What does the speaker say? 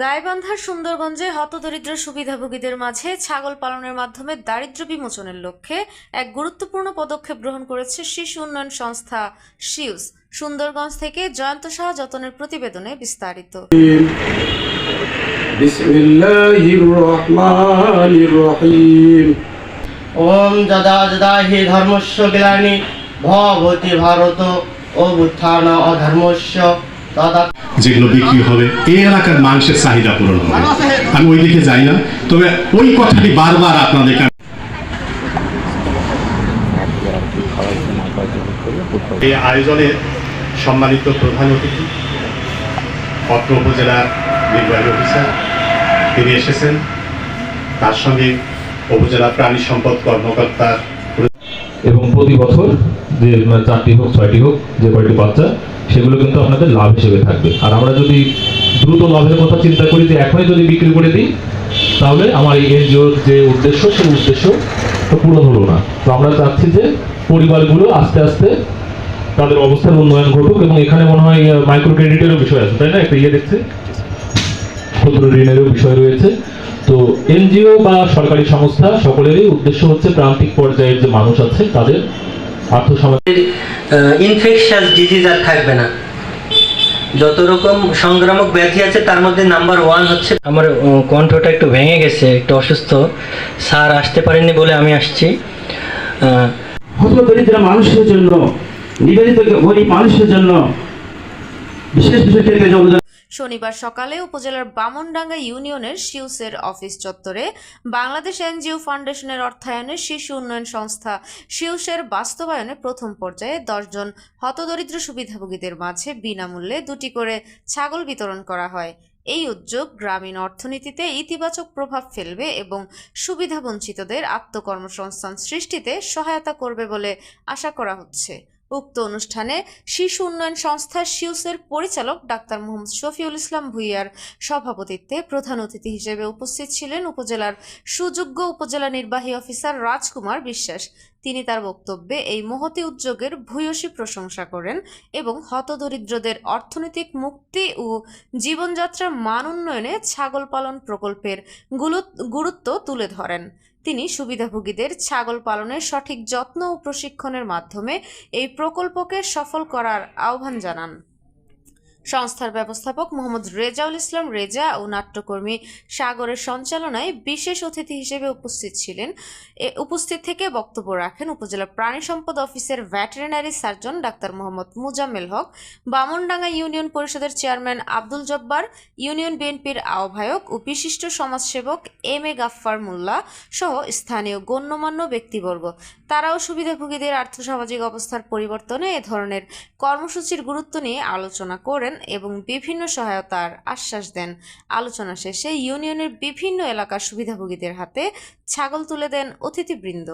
গাইবান্ধার সুন্দরগঞ্জে হতদরিদ্র সুবিধাভোগীদের মাঝে ছাগল পালনের মাধ্যমে দারিদ্র বিমোচনের লক্ষ্যে এক গুরুত্বপূর্ণ পদক্ষেপ গ্রহণ করেছে শিশু উন্নয়ন সংস্থা শিউস সুন্দরগঞ্জ থেকে জয়ন্ত শাহ যতনের প্রতিবেদনে বিস্তারিত। ওম হি ধর্মস্য ভবতি ভারত অবুত্থান অধর্মস্য যেগুলো বিক্রি হবে, এই এলাকার চাহিদা পূরণ হবে। আমি ওই দিকে যাই না, তবে ওই কথাটি বারবার আপনাদেরকে এই আয়োজনের সম্মানিত প্রধান অতিথি, অত্র উপজেলার নির্বাহী অফিসার, তিনি এসেছেন। তার সঙ্গে উপজেলা প্রাণী সম্পদ কর্মকর্তার এবং প্রতি বছর যে মানে চারটি হোক, ছয়টি হোক, যে কয়টি বাচ্চা, সেগুলো কিন্তু আপনাদের লাভ হিসেবে থাকবে। আর আমরা যদি দ্রুত লাভের কথা চিন্তা করি যে এখনই যদি বিক্রি করে দিই, তাহলে আমার এই এনজিওর যে উদ্দেশ্য, সেই উদ্দেশ্য তো পূরণ হলো না। তো আমরা চাচ্ছি যে পরিবারগুলো আস্তে আস্তে তাদের অবস্থার উন্নয়ন ঘটুক এবং এখানে মনে হয় মাইক্রো ক্রেডিটেরও বিষয় আছে, তাই না? একটা ইয়ে দেখছে। ক্ষুদ্র ঋণেরও বিষয় রয়েছে। তো এনজিও বা সরকারি সংস্থা সকলেরই উদ্দেশ্য হচ্ছে প্রান্তিক পর্যায়ের যে মানুষ আছে তাদের আর্থসামাজিক ইনফেকশাস ডিজিজ আর থাকবে না। যত রকম সংক্রামক ব্যাধি আছে তার মধ্যে নাম্বার ওয়ান হচ্ছে আমার কণ্ঠটা একটু ভেঙে গেছে একটু অসুস্থ। স্যার আসতে পারেননি বলে আমি আসছি। আহ, হতদরিদ্র মানুষের জন্য নিবেদিত গরিব মানুষের জন্য বিশেষ বিশেষ ক্ষেত্রে শনিবার সকালে উপজেলার বামনডাঙ্গা ইউনিয়নের শিউসের অফিস চত্বরে বাংলাদেশ এনজিও ফাউন্ডেশনের অর্থায়নে শিশু উন্নয়ন সংস্থা শিউসের বাস্তবায়নে প্রথম পর্যায়ে দশজন হতদরিদ্র সুবিধাভোগীদের মাঝে বিনামূল্যে দুটি করে ছাগল বিতরণ করা হয়। এই উদ্যোগ গ্রামীণ অর্থনীতিতে ইতিবাচক প্রভাব ফেলবে এবং সুবিধাবঞ্চিতদের আত্মকর্মসংস্থান সৃষ্টিতে সহায়তা করবে বলে আশা করা হচ্ছে। উক্ত অনুষ্ঠানে শিশু উন্নয়ন সংস্থা শিউসের পরিচালক ডাক্তার মোহাম্মদ শফিউল ইসলাম ভুইয়ার সভাপতিত্বে প্রধান অতিথি হিসেবে উপস্থিত ছিলেন উপজেলার সুযোগ্য উপজেলা নির্বাহী অফিসার রাজকুমার বিশ্বাস। তিনি তার বক্তব্যে এই মহতি উদ্যোগের ভূয়সী প্রশংসা করেন এবং হতদরিদ্রদের অর্থনৈতিক মুক্তি ও জীবনযাত্রার মান উন্নয়নে ছাগল পালন প্রকল্পের গুরুত্ব তুলে ধরেন। তিনি সুবিধাভোগীদের ছাগল পালনের সঠিক যত্ন ও প্রশিক্ষণের মাধ্যমে এই প্রকল্পকে সফল করার আহ্বান জানান। সংস্থার ব্যবস্থাপক মোহাম্মদ রেজাউল ইসলাম রেজা ও নাট্যকর্মী সাগরের সঞ্চালনায় বিশেষ অতিথি হিসেবে উপস্থিত ছিলেন। উপস্থিত থেকে বক্তব্য রাখেন উপজেলা প্রাণী সম্পদ অফিসের veterinary surgeon doctor Mohammad Mujammel Haque, Bamandanga union পরিষদের চেয়ারম্যান আব্দুল জব্বার, ইউনিয়ন বিএনপির আহ্বায়ক ও বিশিষ্ট সমাজসেবক এম এ গাফফার মোল্লা সহ স্থানীয় গণ্যমান্য ব্যক্তিবর্গ। তারাও সুবিধাভোগীদের আর্থসামাজিক অবস্থার পরিবর্তনে এ ধরনের কর্মসূচির গুরুত্ব নিয়ে আলোচনা করেন এবং বিভিন্ন সহায়তার আশ্বাস দেন। আলোচনা শেষে ইউনিয়নের বিভিন্ন এলাকার সুবিধাভোগীদের হাতে ছাগল তুলে দেন অতিথিবৃন্দ।